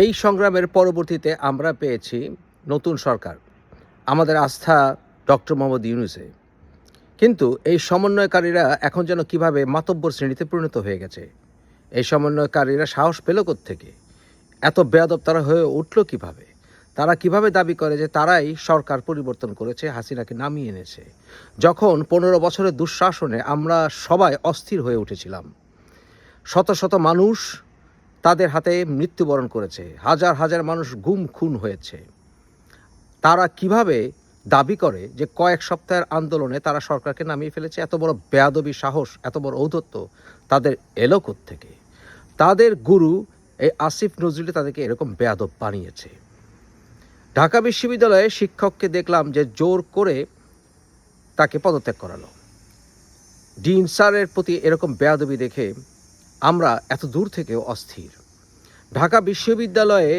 এই সংগ্রামের পরবর্তীতে আমরা পেয়েছি নতুন সরকার, আমাদের আস্থা ডক্টর মোহাম্মদ ইউনুসে। কিন্তু এই সমন্বয়কারীরা এখন যেন কীভাবে মাতব্বর শ্রেণীতে পরিণত হয়ে গেছে, এই সমন্বয়কারীরা সাহস পেল থেকে এত বেয়াদব তারা হয়ে উঠল কীভাবে, তারা কীভাবে দাবি করে যে তারাই সরকার পরিবর্তন করেছে, হাসিনাকে নামিয়ে এনেছে। যখন পনেরো বছরের দুঃশাসনে আমরা সবাই অস্থির হয়ে উঠেছিলাম, শত শত মানুষ তাদের হাতে মৃত্যুবরণ করেছে। হাজার হাজার মানুষ গুম, খুন হয়েছে। তারা কীভাবে দাবি করে যে কয়েক সপ্তাহের আন্দোলনে তারা সরকারকে নামিয়ে ফেলেছে? এত বড় বেয়াদবি, সাহস, এত বড় ঔদ্ধত্য তাদের এলো থেকে তাদের গুরু এই আসিফ নজরুল তাদেরকে এরকম বেয়াদব বানিয়েছে। ঢাকা বিশ্ববিদ্যালয়ে শিক্ষককে দেখলাম যে জোর করে তাকে পদত্যাগ করালো। ডিন স্যারের প্রতি এরকম বেয়াদবি দেখে আমরা এত দূর থেকেও অস্থির। ঢাকা বিশ্ববিদ্যালয়ে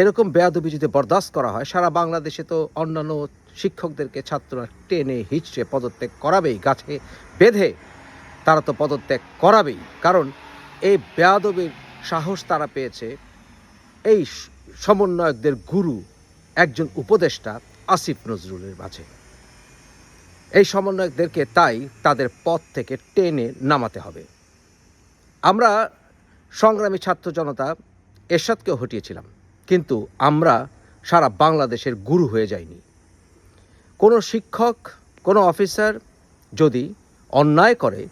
এরকম বেয়াদবি যদি বরদাস্ত করা হয়, সারা বাংলাদেশে তো অন্যান্য শিক্ষকদেরকে ছাত্ররা টেনে হিচড়ে পদত্যাগ করাবেই, গাছে বেঁধে তারা তো পদত্যাগ করাবেই। কারণ এই বেয়াদবির সাহস তারা পেয়েছে এই সমন্বয়কদের গুরু একজন উপদেষ্টা আসিফ নজরুলের মাঝে। এই সমন্বয়কদেরকে তাই তাদের পথ থেকে টেনে নামাতে হবে। আমরা সংগ্রামী ছাত্র জনতা এরশাদকেও হটিয়েছিলাম, কিন্তু আমরা সারা বাংলাদেশের গুরু হয়ে যাইনি। কোনো শিক্ষক, কোনো অফিসার যদি অন্যায় করে,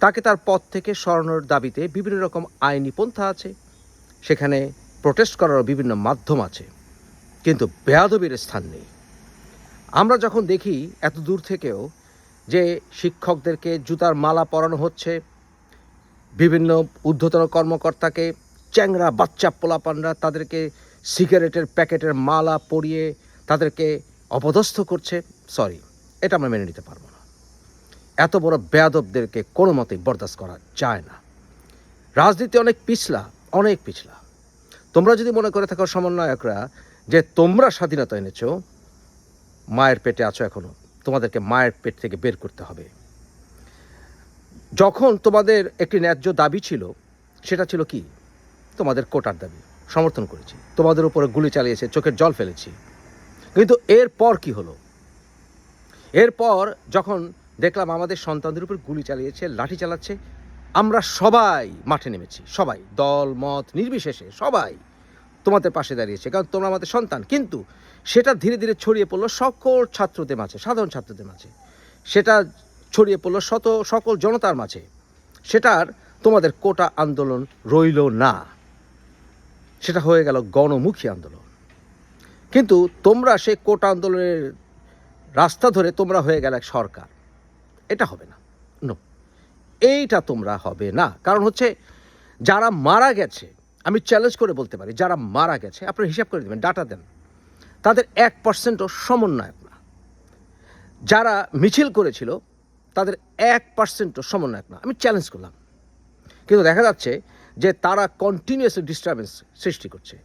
তাকে তার পথ থেকে সরানোর দাবিতে বিভিন্ন রকম আইনি পন্থা আছে, সেখানে প্রোটেস্ট করারও বিভিন্ন মাধ্যম আছে, কিন্তু বেয়াদবির স্থান নেই। আমরা যখন দেখি এত দূর থেকেও যে শিক্ষকদেরকে জুতার মালা পরানো হচ্ছে বিভিন্ন ঊর্ধ্বতন কর্মকর্তাকে, চ্যাংরা বাচ্চা পোলাপানরা তাদেরকে সিগারেটের প্যাকেটের মালা পরিয়ে তাদেরকে অপদস্থ করছে। সরি এটা আমরা মেনে নিতে পারব না। এত বড় বেয়াদবদেরকে কোনো মতেই বরদাস্ত করা যায় না। রাজনীতি অনেক পিছলা অনেক পিছলা। তোমরা যদি মনে করে থাকো সমন্বয়করা, যে তোমরা স্বাধীনতা এনেছো, মায়ের পেটে আছো এখনও, তোমাদেরকে মায়ের পেট থেকে বের করতে হবে। যখন তোমাদের একটি ন্যায্য দাবি ছিল, সেটা ছিল কি? তোমাদের কোটার দাবি, সমর্থন করেছি। তোমাদের উপরে গুলি চালিয়েছে, চোখের জল ফেলেছি। কিন্তু এরপর কি হলো? এরপর যখন দেখলাম আমাদের সন্তানদের উপর গুলি চালিয়েছে, লাঠি চালাচ্ছে, আমরা সবাই মাঠে নেমেছি। সবাই, দল, মত, নির্বিশেষে সবাই তোমাদের পাশে দাঁড়িয়েছে, কারণ তোমরা আমাদের সন্তান। কিন্তু সেটা ধীরে ধীরে ছড়িয়ে পড়ল সকল ছাত্রদের মাঝে, সাধারণ ছাত্রদের মাঝে। সেটা ছড়িয়ে পড়ল শত, সকল জনতার মাঝে। সেটার তোমাদের কোটা আন্দোলন রইল না। সেটা হয়ে গেল গণমুখী আন্দোলন। কিন্তু তোমরা সেই কোটা আন্দোলনের রাস্তা ধরে তোমরা হয়ে গেল সরকার। এটা হবে না। নো এইটা তোমরা হবে না। কারণ হচ্ছে যারা মারা গেছে, আমি চ্যালেঞ্জ করে বলতে পারি, যারা মারা গেছে আপনারা হিসাব করে দেবেন ডাটা দেন। তাদের এক পার্সেন্টও সমন্বয়ক না। যারা মিছিল করেছিল তাদের এক পার্সেন্টও সমন্বয়ক না। আমি চ্যালেঞ্জ করলাম। কিন্তু দেখা যাচ্ছে যে তারা কন্টিনিউয়াসলি ডিস্টারবেন্স সৃষ্টি করছে।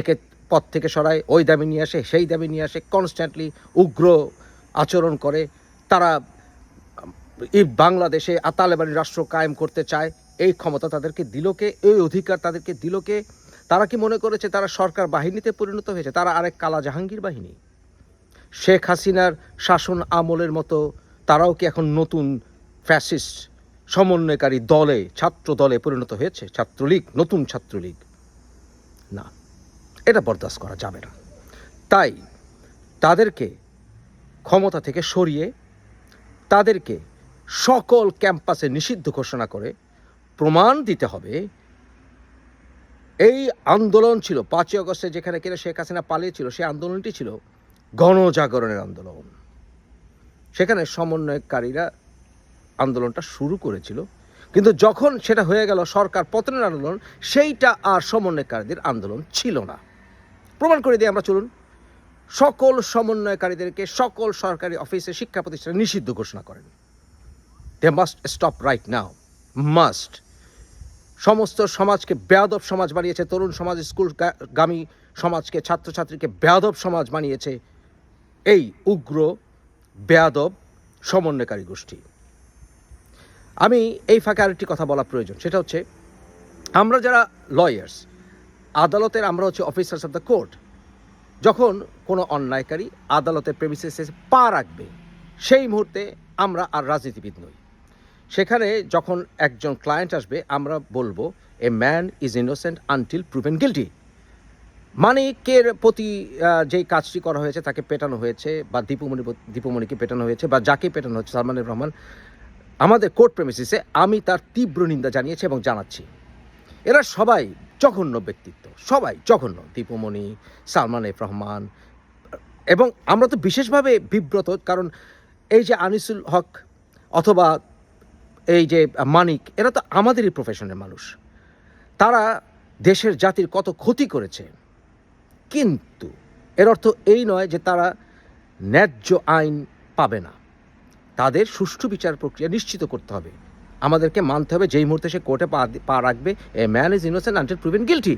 একে পথ থেকে সরায়, ওই দাবি নিয়ে আসে, সেই দাবি নিয়ে আসে কনস্ট্যান্টলি উগ্র আচরণ করে। তারা এই বাংলাদেশে আতালেবানি রাষ্ট্র কায়েম করতে চায়। এই ক্ষমতা তাদেরকে দিলকে এই অধিকার তাদেরকে দিলকে তারা কি মনে করেছে তারা সরকার বাহিনীতে পরিণত হয়েছে? তারা আরেক কালা জাহাঙ্গীর বাহিনী। শেখ হাসিনার শাসন আমলের মতো তারাও কি এখন নতুন ফ্যাসিস্ট সমন্বয়কারী দলে, ছাত্র দলে পরিণত হয়েছে? ছাত্রলীগ, নতুন ছাত্রলীগ? না, এটা বরদাস্ত করা যাবে না। তাই তাদেরকে ক্ষমতা থেকে সরিয়ে, তাদেরকে সকল ক্যাম্পাসে নিষিদ্ধ ঘোষণা করে প্রমাণ দিতে হবে। এই আন্দোলন ছিল পাঁচই আগস্টে, যেখানে কিনা শেখ হাসিনা পালিয়েছিল, সেই আন্দোলনটি ছিল গণজাগরণের আন্দোলন। সেখানে সমন্বয়কারীরা আন্দোলনটা শুরু করেছিল। কিন্তু যখন সেটা হয়ে গেল সরকার পতনের আন্দোলন, সেইটা আর সমন্বয়কারীদের আন্দোলন ছিল না। প্রমাণ করে দিয়ে আমরা, চলুন। সকল সমন্বয়কারীদেরকে সকল সরকারি অফিসে শিক্ষা প্রতিষ্ঠানে নিষিদ্ধ ঘোষণা করেন। They must stop right now must সমস্ত সমাজকে বেয়াদব সমাজ বানিয়েছে, তরুণ সমাজ স্কুল গামী সমাজকে, ছাত্রছাত্রীকে বেয়াদব সমাজ বানিয়েছে। এই উগ্র বেয়াদব, সমন্বয়কারী গোষ্ঠী। আমি এই ফাঁকে আরেকটি কথা বলা প্রয়োজন, সেটা হচ্ছে, আমরা যারা লয়ার্স আদালতের, আমরা হচ্ছে অফিসার্স অফ দ্য কোর্ট যখন কোনো অন্যায়কারী আদালতের প্রেমিসেসে পা রাখবে, সেই মুহূর্তে আমরা আর রাজনীতিবিদ নই। সেখানে যখন একজন ক্লায়েন্ট আসবে, আমরা বলব a man is innocent until proven guilty মানিকের প্রতি যেই কাজটি করা হয়েছে, তাকে পেটানো হয়েছে, বা দীপুমণি দীপুমণিকে পেটানো হয়েছে, বা যাকে পেটানো হচ্ছে সালমানের রহমান, আমাদের কোর্ট প্রেমিসিসে আমি তার তীব্র নিন্দা জানিয়েছি এবং জানাচ্ছি। এরা সবাই জঘন্য ব্যক্তিত্ব, সবাই জঘন্য, দীপুমণি, সালমান এফ রহমান, এবং আমরা তো বিশেষভাবে বিব্রত, কারণ এই যে আনিসুল হক অথবা এই যে মানিক, এরা তো আমাদেরই প্রফেশনের মানুষ। তারা দেশের জাতির কত ক্ষতি করেছে কিন্তু এর অর্থ এই নয় যে তারা ন্যায্য আইন পাবে না। তাদের সুষ্ঠু বিচার প্রক্রিয়া নিশ্চিত করতে হবে। আমাদেরকে মানতে হবে যেই মুহূর্তে সে কোর্টে পা পা রাখবে। A man is innocent until proven guilty.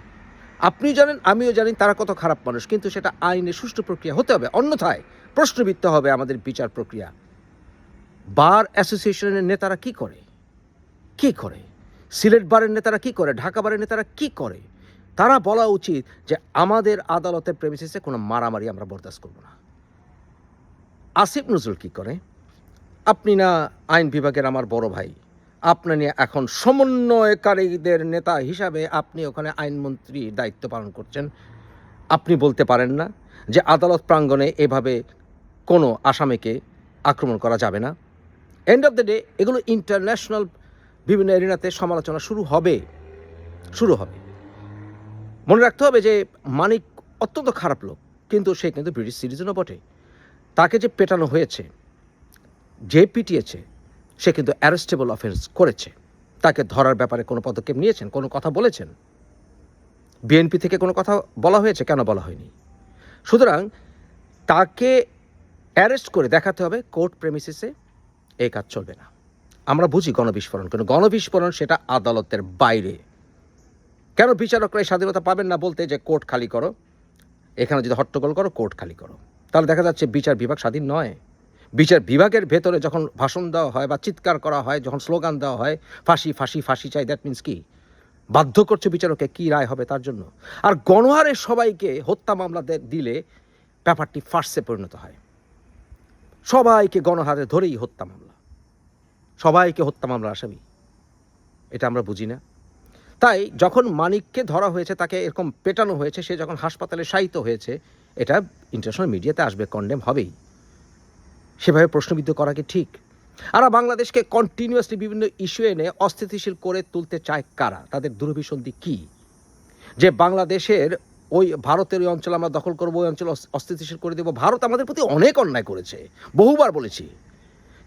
আপনি জানেন, আমিও জানি তারা কত খারাপ মানুষ, কিন্তু সেটা আইনে সুষ্ঠু প্রক্রিয়া হতে হবে। অন্যথায় প্রশ্নবিত্ত হবে আমাদের বিচার প্রক্রিয়া। বার অ্যাসোসিয়েশনের নেতারা কি করে? কি করে? সিলেট বারের নেতারা কি করে? ঢাকা বারের নেতারা কি করে? তারা বলা উচিত যে আমাদের আদালতের প্রেমিসিসে কোনো মারামারি আমরা বরদাস্ত করব না। আসিফ নজরুল কি করে? আপনি না আইন বিভাগের আমার বড় ভাই আপনার এখন সমন্বয়কারীদের নেতা হিসাবে আপনি ওখানে আইনমন্ত্রী দায়িত্ব পালন করছেন। আপনি বলতে পারেন না যে আদালত প্রাঙ্গণে এভাবে কোনো আসামিকে আক্রমণ করা যাবে না। এন্ড অফ দ্য ডে এগুলো ইন্টারন্যাশনাল বিভিন্ন এরিনাতে সমালোচনা শুরু হবে শুরু হবে। মনে রাখতে হবে যে মানিক অত্যন্ত খারাপ লোক, কিন্তু সে কিন্তু ব্রিটিশ সিটিজেনও বটে। তাকে যে পেটানো হয়েছে, যে পিটিয়েছে, সে কিন্তু অ্যারেস্টেবল অফেন্স করেছে। তাকে ধরার ব্যাপারে কোনো পদক্ষেপ নিয়েছেন, কোনো কথা বলেছেন? বিএনপি থেকে কোনো কথা বলা হয়েছে? কেন বলা হয়নি? সুতরাং তাকে অ্যারেস্ট করে দেখাতে হবে কোর্ট প্রেমিসিসে। এই কাজ চলবে না। আমরা বুঝি গণবিস্ফোরণ, কিন্তু গণবিস্ফোরণ সেটা আদালতের বাইরে। কেন বিচারকরা এই স্বাধীনতা পাবেন না বলতে যে কোর্ট খালি করো? এখানে যদি হট্টগোল করো, কোর্ট খালি করো। তাহলে দেখা যাচ্ছে বিচার বিভাগ স্বাধীন নয়। বিচার বিভাগের ভেতরে যখন ভাষণ দেওয়া হয় বা চিৎকার করা হয়, যখন স্লোগান দেওয়া হয়, ফাঁসি ফাঁসি ফাঁসি চাই দ্যাট মিন্স কি? বাধ্য করছে বিচারকে কি রায় হবে তার জন্য। আর গণহারে সবাইকে হত্যা মামলা দিলে ব্যাপারটি ফার্সে পরিণত হয়। সবাইকে গণহারে ধরেই হত্যা মামলা। সবাইকে হত্যা মামলা আসামি। এটা আমরা বুঝি না। তাই যখন মানিককে ধরা হয়েছে, তাকে এরকম পেটানো হয়েছে, সে যখন হাসপাতালে শায়িত হয়েছে, এটা ইন্টারন্যাশনাল মিডিয়াতে আসবে কন্ডেম হবেই। সেভাবে প্রশ্নবিদ্ধ করা কি ঠিক? আর বাংলাদেশকে কন্টিনিউয়াসলি বিভিন্ন ইস্যু এনে অস্থিতিশীল করে তুলতে চায় কারা? তাদের দুরভিসন্ধি কি? যে বাংলাদেশের ওই ভারতের ওই অঞ্চল আমরা দখল করব, ওই অঞ্চল অস্থিতিশীল করে দেবো, ভারত আমাদের প্রতি অনেক অন্যায় করেছে, বহুবার বলেছি।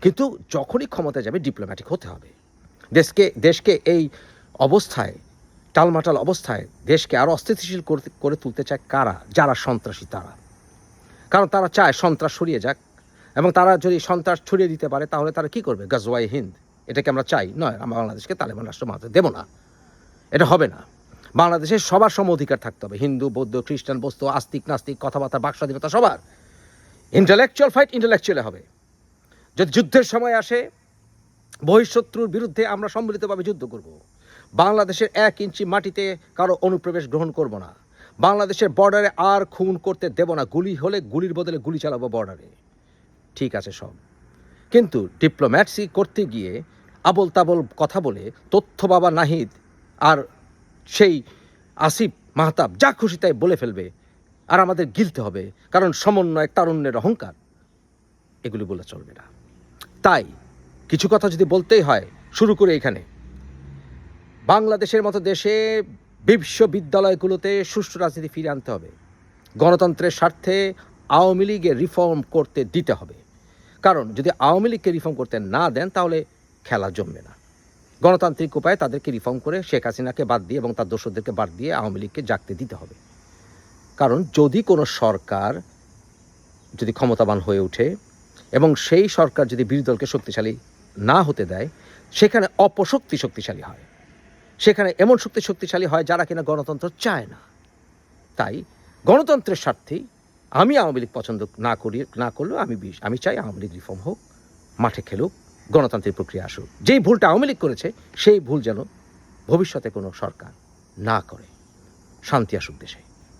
কিন্তু যখনই ক্ষমতা যাবে ডিপ্লোম্যাটিক হতে হবে। দেশকে দেশকে এই অবস্থায় টালমাটাল অবস্থায় দেশকে আরও অস্থিতিশীল করে তুলতে চায় কারা? যারা সন্ত্রাসী তারা। কারণ তারা চায় সন্ত্রাস সরিয়ে যাক। এবং তারা যদি সন্ত্রাস ছড়িয়ে দিতে পারে, তাহলে তারা কি করবে? গাজওয়াই হিন্দ। এটাকে আমরা চাই, নয়, আমরা বাংলাদেশকে তালেবান রাষ্ট্র মানতে দেবো না। এটা হবে না। বাংলাদেশের সবার সম অধিকার থাকতে হবে। হিন্দু, বৌদ্ধ, খ্রিস্টান বস্তু আস্তিক, নাস্তিক, কথাবার্তা বাক স্বাধীনতা সবার। ইন্টালেকচুয়াল ফাইট ইন্টালেকচুয়ালে হবে। যদি যুদ্ধের সময় আসে, বহিঃশত্রুর বিরুদ্ধে আমরা সম্মিলিতভাবে যুদ্ধ করব। বাংলাদেশের এক ইঞ্চি মাটিতে কারও অনুপ্রবেশ গ্রহণ করব না। বাংলাদেশের বর্ডারে আর খুন করতে দেব না। গুলি হলে গুলির বদলে গুলি চালাবো বর্ডারে। ঠিক আছে সব। কিন্তু ডিপ্লোম্যাটসি করতে গিয়ে আবল তাবল কথা বলে তথ্য বাবা নাহিদ আর সেই আসিফ মাহতাব যা খুশি তাই বলে ফেলবে। আর আমাদের গিলতে হবে, কারণ সমন্বয় তারুণ্যের অহংকার। এগুলি বলে চলবে না। তাই কিছু কথা যদি বলতেই হয়, শুরু করে এখানে। বাংলাদেশের মতো দেশে বিশ্ববিদ্যালয়গুলোতে সুষ্ঠু রাজনীতি ফিরে আনতে হবে। গণতন্ত্রের স্বার্থে আওয়ামী লীগের রিফর্ম করতে দিতে হবে। কারণ যদি আওয়ামী লীগকে রিফর্ম করতে না দেন, তাহলে খেলা জমবে না। গণতান্ত্রিক উপায়ে তাদেরকে রিফর্ম করে শেখ হাসিনাকে বাদ দিয়ে এবং তার দোষদেরকে বাদ দিয়ে আওয়ামী লীগকে জাগতে দিতে হবে। কারণ যদি কোনো সরকার যদি ক্ষমতাবান হয়ে ওঠে এবং সেই সরকার যদি বিরোধী দলকে শক্তিশালী না হতে দেয়, সেখানে অপশক্তি শক্তিশালী হয়। সেখানে এমন শক্তি শক্তিশালী হয় যারা কিনা গণতন্ত্র চায় না। তাই গণতন্ত্রের স্বার্থেই আমি আওয়ামী লীগ পছন্দ না করি, না করলেও আমি আমি চাই আওয়ামী লীগ রিফর্ম হোক, মাঠে খেলুক, গণতান্ত্রিক প্রক্রিয়া আসুক। যেই ভুলটা আওয়ামী লীগ করেছে, সেই ভুল যেন ভবিষ্যতে কোনো সরকার না করে। শান্তি আসুক দেশে।